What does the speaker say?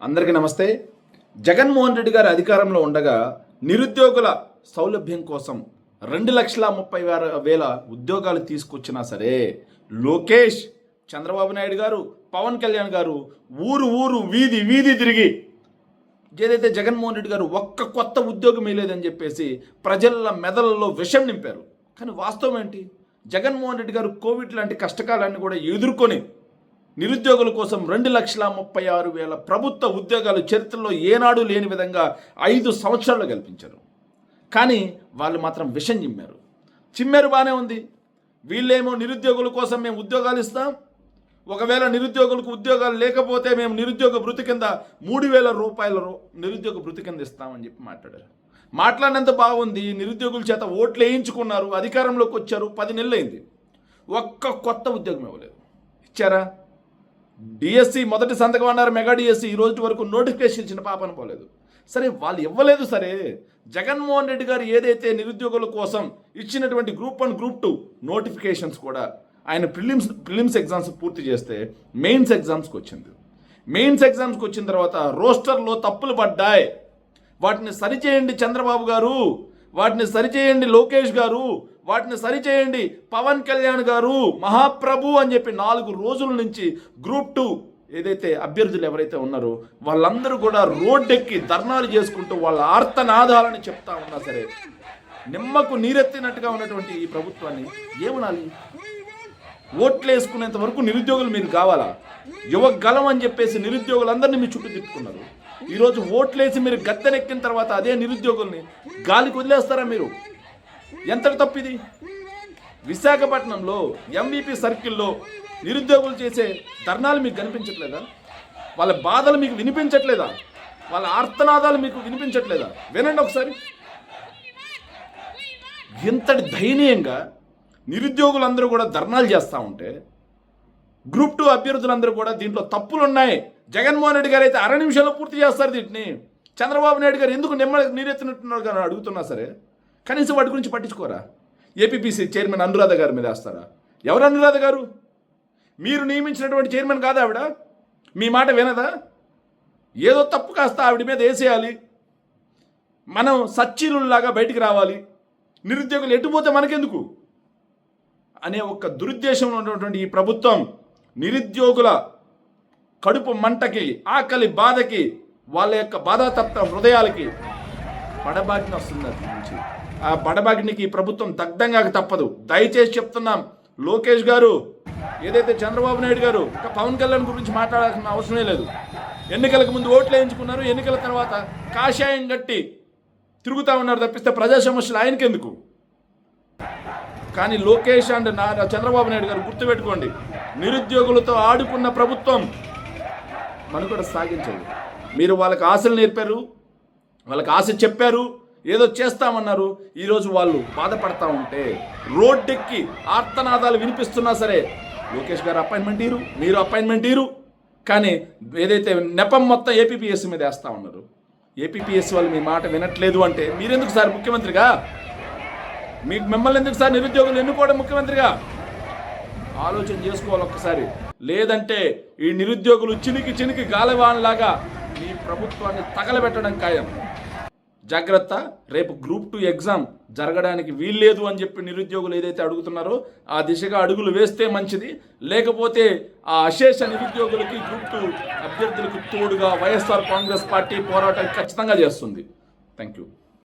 అందరికీ నమస్తే. జగన్మోహన్ రెడ్డి గారు అధికారంలో ఉండగా నిరుద్యోగుల సౌలభ్యం కోసం రెండు లక్షల ముప్పై వేల వేల ఉద్యోగాలు తీసుకొచ్చినా సరే లోకేష్ చంద్రబాబు నాయుడు గారు పవన్ కళ్యాణ్ గారు ఊరు ఊరు వీధి వీధి తిరిగి ఏదైతే జగన్మోహన్ రెడ్డి గారు ఒక్క కొత్త ఉద్యోగం వేయలేదని చెప్పేసి ప్రజల మెదళ్ళలో విషం నింపారు. కానీ వాస్తవం ఏంటి? జగన్మోహన్ రెడ్డి గారు కోవిడ్ లాంటి కష్టకాలాన్ని కూడా ఎదుర్కొని నిరుద్యోగుల కోసం రెండు లక్షల ముప్పై ఆరు వేల ప్రభుత్వ ఉద్యోగాలు చరిత్రలో ఏనాడు లేని విధంగా ఐదు సంవత్సరాలు కల్పించారు. కానీ వాళ్ళు మాత్రం విషం చిమ్మారు. చిమ్మారు బాగానే ఉంది. వీళ్ళేమో నిరుద్యోగుల కోసం మేము ఉద్యోగాలు ఇస్తాం. ఒకవేళ నిరుద్యోగులకు ఉద్యోగాలు లేకపోతే మేము నిరుద్యోగ భృతి కింద మూడు వేల రూపాయల నిరుద్యోగ భృతి కింద ఇస్తామని చెప్పి మాట్లాడారు. మాట్లాడినంత బాగుంది. నిరుద్యోగుల చేత ఓట్లు వేయించుకున్నారు. అధికారంలోకి వచ్చారు. పది నెలలు అయింది ఒక్క కొత్త ఉద్యోగం ఇవ్వలేదు. ఇచ్చారా? డిఎస్సి మొదటి సంతకం అన్నారు మెగా డిఎస్సి ఈ రోజు వరకు నోటిఫికేషన్ ఇచ్చిన పాపన పోలేదు. సరే వాళ్ళు ఇవ్వలేదు సరే. జగన్మోహన్ రెడ్డి గారు ఏదైతే నిరుద్యోగుల కోసం ఇచ్చినటువంటి group one group two notifications కూడా ఆయన ప్రిలిమ్స్ ప్రిలిమ్స్ ఎగ్జామ్స్ పూర్తి చేస్తే మెయిన్స్ ఎగ్జామ్స్కి వచ్చింది. మెయిన్స్ ఎగ్జామ్స్కి వచ్చిన తర్వాత రోస్టర్లో తప్పులు పడ్డాయి. వాటిని సరిచేయండి చంద్రబాబు గారు. వాటిని సరిచేయండి లోకేష్ గారు. వాటిని సరిచేయండి. పవన్ కళ్యాణ్ గారు మహాప్రభు అని చెప్పి నాలుగు రోజుల నుంచి గ్రూప్ టూ ఏదైతే అభ్యర్థులు ఎవరైతే ఉన్నారో వాళ్ళందరూ కూడా రోడ్డెక్కి ధర్నాలు చేసుకుంటూ వాళ్ళ ఆర్తనాదాలని చెప్తా ఉన్నా సరే నిమ్మకు నీరెత్తినట్టుగా ఉన్నటువంటి ఈ ప్రభుత్వాన్ని ఏమనాలి ఓట్లు వేసుకునేంత వరకు నిరుద్యోగులు మీరు కావాలా? యువగలం అని చెప్పేసి నిరుద్యోగులందరినీ మీ చుట్టూ తిప్పుకున్నారు. ఈరోజు ఓట్లేసి మీరు గద్దెనెక్కిన తర్వాత అదే నిరుద్యోగుల్ని గాలికి వదిలేస్తారా మీరు? ఎంత తప్పిది? విశాఖపట్నంలో ఎంవిపి సర్కిల్లో నిరుద్యోగులు చేసే ధర్నాలు మీకు కనిపించట్లేదా? వాళ్ళ బాధలు మీకు వినిపించట్లేదా? వాళ్ళ ఆర్తనాదాలు మీకు వినిపించట్లేదా? వినండి ఒకసారి. ఇంతటి దయనీయంగా నిరుద్యోగులందరూ కూడా ధర్నాలు చేస్తూ ఉంటే గ్రూప్ టూ అభ్యర్థులందరూ కూడా దీంట్లో తప్పులు ఉన్నాయి జగన్మోహన్ రెడ్డి గారు అయితే అర నిమిషంలో పూర్తి చేస్తారు దీటిని చంద్రబాబు నాయుడు గారు ఎందుకు నిమ్మ నీరెత్తినట్టున్నారు కానీ అడుగుతున్నా సరే కనీసం వాటి గురించి పట్టించుకోరా? ఏపీపీసీ చైర్మన్ అనురాధ గారి మీద వేస్తారా? ఎవరు అనురాధ గారు? మీరు నియమించినటువంటి చైర్మన్ కాదా ఆవిడ? మీ మాట వినదా? ఏదో తప్పు కాస్త ఆవిడ మీద వేసేయాలి. మనం సచ్చీలులాగా బయటికి రావాలి. నిరుద్యోగులు ఎటుపోతే మనకెందుకు? అనే ఒక దురుద్దేశంలో ఉన్నటువంటి ఈ ప్రభుత్వం నిరుద్యోగుల కడుపు మంటకి ఆకలి బాధకి వాళ్ళ యొక్క బాధాతప్త హృదయాలకి పడబాటిన వస్తుంది అది ఆ బడబాగినికి ప్రభుత్వం దగ్ధంగా తప్పదు. దయచేసి చెప్తున్నాం. లోకేష్ గారు ఏదైతే చంద్రబాబు నాయుడు గారు ఇంకా పవన్ కళ్యాణ్ గురించి మాట్లాడాల్సిన అవసరమే లేదు. ఎన్నికలకు ముందు ఓట్లు వేయించుకున్నారు. ఎన్నికల తర్వాత కాషాయం గట్టి తిరుగుతా ఉన్నారు తప్పిస్తే ప్రజా సమస్యలు ఆయనకెందుకు? కానీ లోకేష్ అండ్ నా చంద్రబాబు నాయుడు గారు గుర్తుపెట్టుకోండి. నిరుద్యోగులతో ఆడుకున్న ప్రభుత్వం మనుగడ సాగించదు. మీరు వాళ్ళకి ఆశలు నేర్పారు వాళ్ళకి ఆశ చెప్పారు ఏదో చేస్తామన్నారు. ఈరోజు వాళ్ళు బాధపడతా ఉంటే రోడ్డెక్కి ఆర్తనాదాలు వినిపిస్తున్నా సరే లోకేష్ గారు అపాయింట్మెంట్ ఇరు మీరు అపాయింట్మెంట్ ఇరు కానీ ఏదైతే నెపం మొత్తం ఏపీపీఎస్ మీద వేస్తూ ఉన్నారు ఏపీపీఎస్ వాళ్ళు మీ మాట వినట్లేదు అంటే మీరెందుకు సార్ ముఖ్యమంత్రిగా? మీకు మిమ్మల్ని ఎందుకు సార్ నిరుద్యోగులు ఎన్నుకోవడం ముఖ్యమంత్రిగా? ఆలోచన చేసుకోవాలి ఒక్కసారి. లేదంటే ఈ నిరుద్యోగులు చినికి చినికి గాలివాన్లాగా మీ ప్రభుత్వాన్ని తగలబెట్టడం ఖాయం. జాగ్రత్త రేపు గ్రూప్ టూ ఎగ్జామ్ జరగడానికి వీల్లేదు అని చెప్పి నిరుద్యోగులు ఏదైతే అడుగుతున్నారో ఆ దిశగా అడుగులు వేస్తే మంచిది. లేకపోతే ఆ అశేష నిరుద్యోగులకి గ్రూప్ టూ అభ్యర్థులకు తోడుగా వైఎస్ఆర్ కాంగ్రెస్ పార్టీ పోరాటం ఖచ్చితంగా చేస్తుంది. Thank you